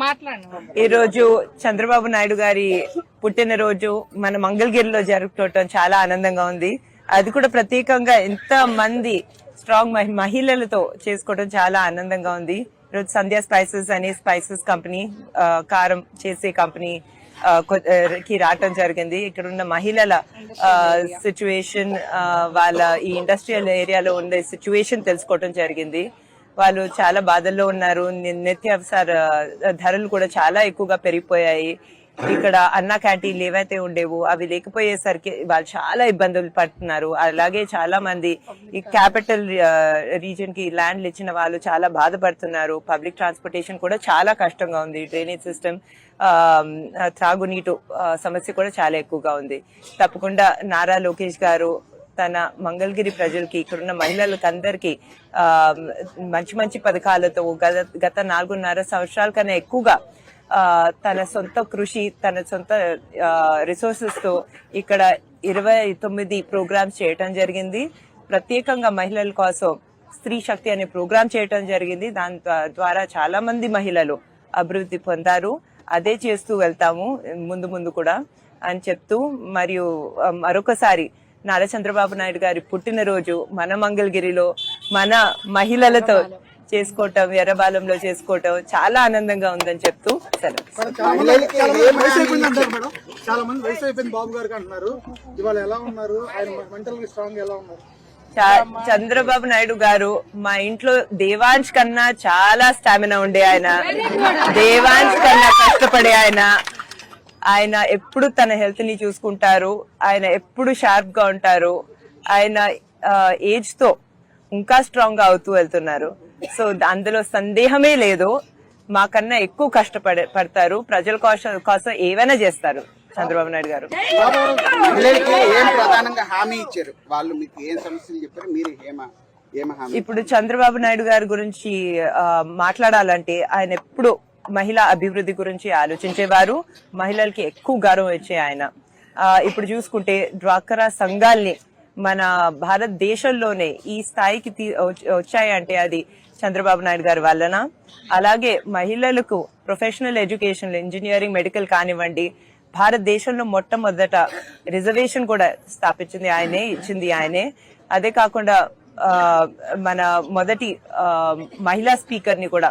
ఈరోజు ఈ రోజు చంద్రబాబు నాయుడు గారి పుట్టినరోజు మన మంగళగిరిలో జరుపుకోవటం చాలా ఆనందంగా ఉంది. అది కూడా ప్రత్యేకంగా ఎంత మంది స్ట్రాంగ్ మహిళలతో చేసుకోవటం చాలా ఆనందంగా ఉంది. ఈరోజు సంధ్యా స్పైసెస్ అనే స్పైసెస్ కంపెనీ ఆ, కారం చేసే కంపెనీ కి రావటం జరిగింది. ఇక్కడ ఉన్న మహిళల సిచ్యువేషన్ వాళ్ళ ఈ ఇండస్ట్రియల్ ఏరియాలో ఉండే సిచ్యువేషన్ తెలుసుకోవటం జరిగింది. వాళ్ళు చాలా బాధల్లో ఉన్నారు. ని- నిత్యావసర ధరలు కూడా చాలా ఎక్కువగా పెరిగిపోయాయి. ఇక్కడ అన్న క్యాంటీన్లు ఏవైతే ఉండేవో అవి లేకపోయేసరికి వాళ్ళు చాలా ఇబ్బందులు పడుతున్నారు. అలాగే చాలా మంది ఈ క్యాపిటల్ రీజన్కి ల్యాండ్లు ఇచ్చిన వాళ్ళు చాలా బాధపడుతున్నారు. పబ్లిక్ ట్రాన్స్పోర్టేషన్ కూడా చాలా కష్టంగా ఉంది. డ్రైనేజ్ సిస్టమ్ త్రాగునీటు సమస్య కూడా చాలా ఎక్కువగా ఉంది. తప్పకుండా నారా లోకేష్ గారు తన మంగళగిరి ప్రజలకి ఇక్కడున్న మహిళలకు అందరికీ మంచి మంచి పథకాలతో గత గత నాలుగున్నర సంవత్సరాల కన్నా ఎక్కువగా తన సొంత కృషి తన సొంత రిసోర్సెస్తో ఇక్కడ ఇరవై తొమ్మిది ప్రోగ్రామ్స్ చేయటం జరిగింది. ప్రత్యేకంగా మహిళల కోసం స్త్రీ శక్తి అనే ప్రోగ్రామ్ చేయటం జరిగింది. దాని ద్వారా చాలా మంది మహిళలు అభివృద్ధి పొందారు. అదే చేస్తూ వెళ్తాము ముందు ముందు కూడా అని చెప్తూ మరియు మరొకసారి నారా చంద్రబాబు నాయుడు గారి పుట్టినరోజు మన మంగళగిరిలో మన మహిళలతో చేసుకోవటం ఎర్రబాలంలో చేసుకోవటం చాలా ఆనందంగా ఉందని చెప్తూ చాలా మంది చాలా మంది వయసు అయిపోయింది అంటారు మేడం. చాలా మంది వయసు అయిపోయింది బాబు గారికి అంటున్నారు. ఇవాళ ఎలా ఉన్నారు? ఆయన మెంటల్ స్ట్రాంగ్ ఎలా ఉన్నారు? చా- చంద్రబాబు నాయుడు గారు మా ఇంట్లో దేవాంశ్ కన్నా చాలా స్టామినా ఉండే ఆయన. దేవాంశ్ కన్నా కష్టపడే ఆయన. ఆయన ఎప్పుడు తన హెల్త్ని చూసుకుంటారు ఆయన ఎప్పుడు షార్ప్గా ఉంటారు ఆయన ఏజ్తో ఇంకా స్ట్రాంగ్గా అవుతూ వెళ్తున్నారు. సో అందులో సందేహమే లేదు. మాకన్నా ఎక్కువ కష్టపడే పడతారు. ప్రజల కోసం కోసం ఏవైనా చేస్తారు చంద్రబాబు నాయుడు గారు. మహిళలకి ఏం ప్రధానంగా హామీ ఇచ్చారు? వాళ్ళు మీకు ఏం సమస్యలు చెప్పారు? మీరు ఏమ ఏమ హామీ ఇప్పుడు చంద్రబాబు నాయుడు గారి గురించి మాట్లాడాలంటే ఆయన ఎప్పుడు మహిళా అభివృద్ధి గురించి ఆలోచించేవారు. మహిళలకి ఎక్కువ గౌరవం ఇచ్చే ఆయన. ఇప్పుడు చూసుకుంటే డ్వాక్రా సంఘాల్ని మన భారతదేశంలోనే ఈ స్థాయికి తీ- వచ్చాయంటే అది చంద్రబాబు నాయుడు గారి వలన అలాగే మహిళలకు ప్రొఫెషనల్ ఎడ్యుకేషన్ ఇంజనీరింగ్ మెడికల్ కానివ్వండి భారతదేశంలో మొట్టమొదట రిజర్వేషన్ కూడా స్థాపించింది ఆయనే ఇచ్చింది ఆయనే. అదే కాకుండా మన మొదటి మహిళా స్పీకర్ని కూడా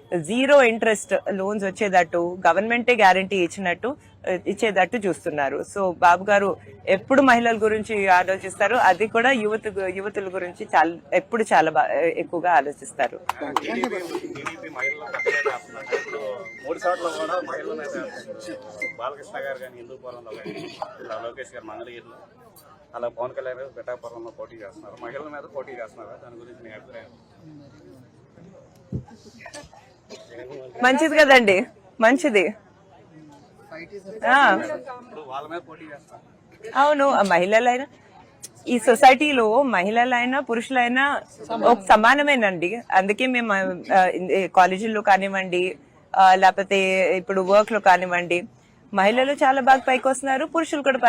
జీరో ఇంట్రెస్ట్ లోన్స్ వచ్చేటట్టు గవర్నమెంటే గ్యారంటీ ఇచ్చినట్టు ఇచ్చేటట్టు చూస్తున్నారు. సో బాబు గారు ఎప్పుడు మహిళల గురించి ఆలోచిస్తారు? అది కూడా యువత యువతుల గురించి చాలా ఎప్పుడు చాలా ఎక్కువగా ఆలోచిస్తారు. మూడు చోట్ల కూడా మహిళల బాలకృష్ణ గారు కానీ హిందూపురంలో కానీ ఇలా లోకేష్ గారు మంగళగిరిలో అలా పవన్ కళ్యాణ్ గారు పిఠాపురంలో పోటీ చేస్తున్నారు. మహిళల మీద పోటీ చేస్తున్నారు? దాని గురించి నేను అభిప్రాయం? మంచిది కదండి. మంచిది. ఆ, అవును మహిళలైనా ఈ సొసైటీలో మహిళలైనా పురుషులైనా ఒక సమానమేనండి. అందుకే మేము కాలేజీల్లో కానివ్వండి లేకపోతే ఇప్పుడు వర్క్లో కానివ్వండి మహిళలు చాలా బాగా పైకి వస్తున్నారు పురుషులు కూడా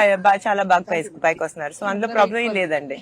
చాలా బాగా పై- పైకి వస్తున్నారు సో అందులో ప్రాబ్లం ఏం లేదండి.